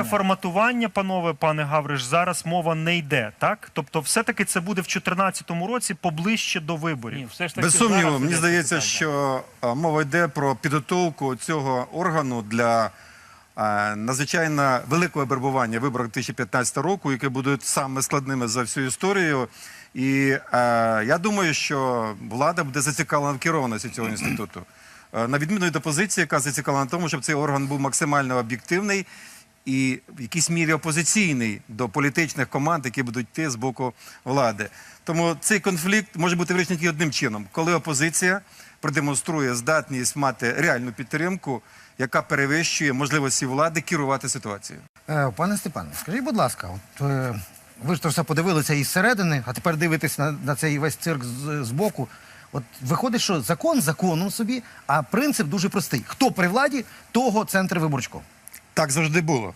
Форматування, панове, пане Гавриш, зараз мова не йде, так? Тобто, все-таки це буде в 2014 році поближче до виборів. Ні, все ж таки Без сумніву, мені здається, питання. що а, мова йде про підготовку цього органу для а, надзвичайно великого вербування виборів 2015 року, які будуть саме складними за всю історію. І а, я думаю, що влада буде зацікавлена в керованості цього інституту. Е, На відміну від опозиції, яка зацікавлена в тому, щоб цей орган був максимально об'єктивний і в якійсь мірі опозиційний до політичних команд, які будуть йти з боку влади. Тому цей конфлікт може бути вирішений тільки одним чином, коли опозиція продемонструє здатність мати реальну підтримку, яка перевищує можливості влади керувати ситуацією. Е, Пане Степане, скажіть, будь ласка, от е, ви ж то все подивилися із середини, а тепер дивитесь на, на цей весь цирк з, з боку. От виходить, що закон законом собі, а принцип дуже простий. Хто при владі, того центр виборчком. Так завжди було.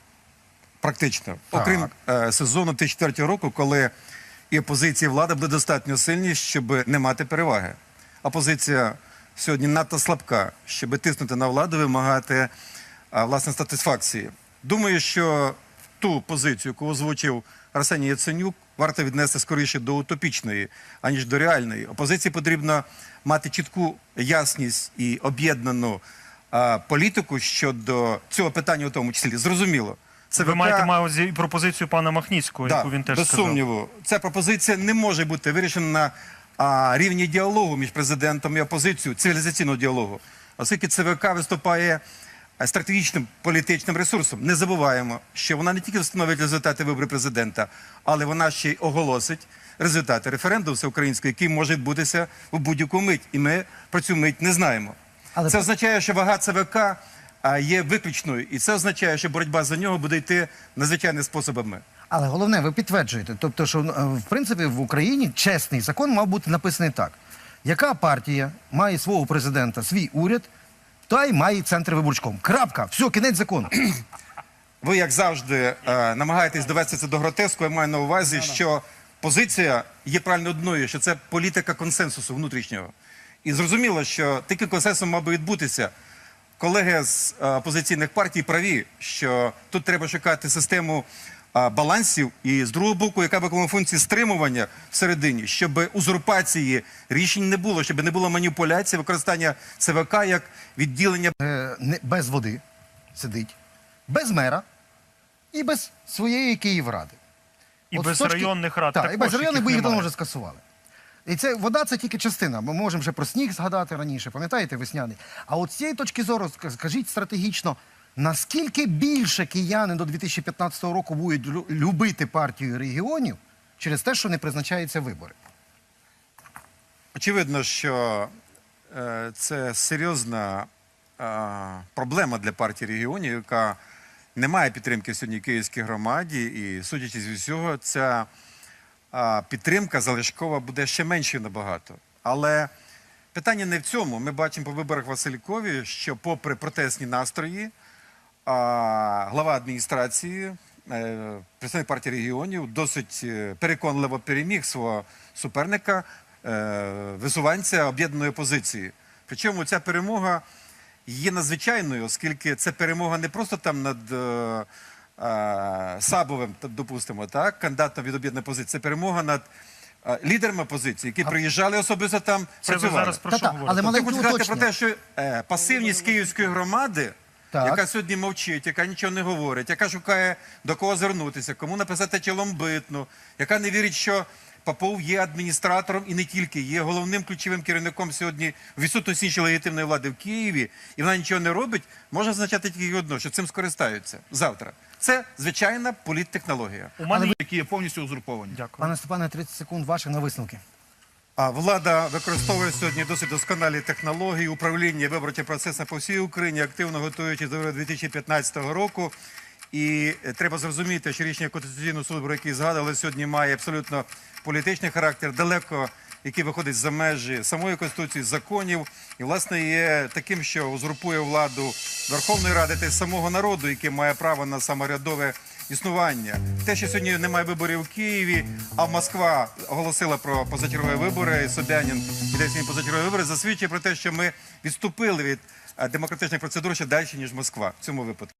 Практично. Окрім е, сезону 2004 року, коли і опозиція і влада були достатньо сильні, щоб не мати переваги. Опозиція сьогодні надто слабка, щоб тиснути на владу, вимагати а, власне сатисфакції. Думаю, що ту позицію, яку озвучив Арсеній Яценюк, варто віднести скоріше до утопічної, аніж до реальної. Опозиції потрібно мати чітку ясність і об'єднану політику щодо цього питання, у тому числі. Зрозуміло. ЦВК Ви маєте на увазі і пропозицію пана Махніцького, яку він теж без сказав. сумніву. Ця пропозиція не може бути вирішена на а, рівні діалогу між президентом і опозицією, цивілізаційного діалогу. Оскільки ЦВК виступає е, стратегічним політичним ресурсом. Не забуваємо, що вона не тільки встановить результати виборів президента, але вона ще й оголосить результати референдуму всеукраїнського, який може відбутися у будь-яку мить. І ми про цю мить не знаємо. Але- Це означає, що вага ЦВК є виключною, і це означає, що боротьба за нього буде йти надзвичайними способами. Але головне, ви підтверджуєте, тобто, що е, в принципі в Україні чесний закон мав бути написаний так: яка партія має свого президента, свій уряд, та й має центр виборчком. Крапка, все, кінець закону. Ви, як завжди, е, намагаєтесь довести це до гротеску. Я маю на увазі, що позиція є правильно одною, що це політика консенсусу внутрішнього. І зрозуміло, що такий консенсус мав би відбутися. Колеги з е, опозиційних партій праві, що тут треба шукати систему е, балансів, і з другого боку, яка виконує функції стримування всередині, щоб узурпації рішень не було, щоб не було маніпуляції, використання ЦВК як відділення Е, не, без води сидить, без мера і без своєї Київради. І От без точки- районних рад Так, і без районних, бо їх давно вже скасували. І це вода це тільки частина. Ми можемо вже про сніг згадати раніше, пам'ятаєте, весняний. А от з цієї точки зору, скажіть стратегічно, наскільки більше кияни до 2015 року будуть любити партію регіонів через те, що не призначаються вибори? Очевидно, що е, це серйозна е, проблема для партії регіонів, яка не має підтримки сьогодні київській громаді, і судячи з усього, ця підтримка залишкова буде ще меншою набагато. Але питання не в цьому. Ми бачимо по виборах Василькові, що, попри протестні настрої, глава адміністрації, е, представник партії регіонів, досить е, переконливо переміг свого суперника, е, висуванця об'єднаної опозиції. Причому ця перемога є надзвичайною, оскільки це перемога не просто там над Сабовим, допустимо, так, кандидатом від об'єднаної позиції. це перемога над е, лідерами позиції, які приїжджали особисто там Це ви працювали. зараз про Та-та, що але говорите? ми- Тобто я Маленьке хочу сказати про уточнення. те, що е, пасивність київської громади, Так. яка сьогодні мовчить, яка нічого не говорить, яка шукає до кого звернутися, кому написати челомбитну, яка не вірить, що Попов є адміністратором і не тільки є головним ключовим керівником сьогодні в відсутності іншої легітимної влади в Києві, і вона нічого не робить, може означати тільки одно, що цим скористаються завтра. Це звичайна політтехнологія. У мене які є повністю узурповані. Дякую. Пане Степане, 30 секунд ваших на висновки. А влада використовує сьогодні досить досконалі технології управління виборчим процесом по всій Україні, активно готуючись до 2015 року. І е, треба зрозуміти, що рішення Конституційного суду, про яке згадали сьогодні, має абсолютно політичний характер, далеко який виходить за межі самої конституції, законів, і власне є таким, що узурпує владу Верховної Ради та самого народу, який має право на саморядове існування. Те, що сьогодні немає виборів у Києві, а Москва оголосила про позачергові вибори, і Собянін іде сьогодні позачергові вибори, засвідчує про те, що ми відступили від е, демократичних процедур ще далі, ніж Москва в цьому випадку.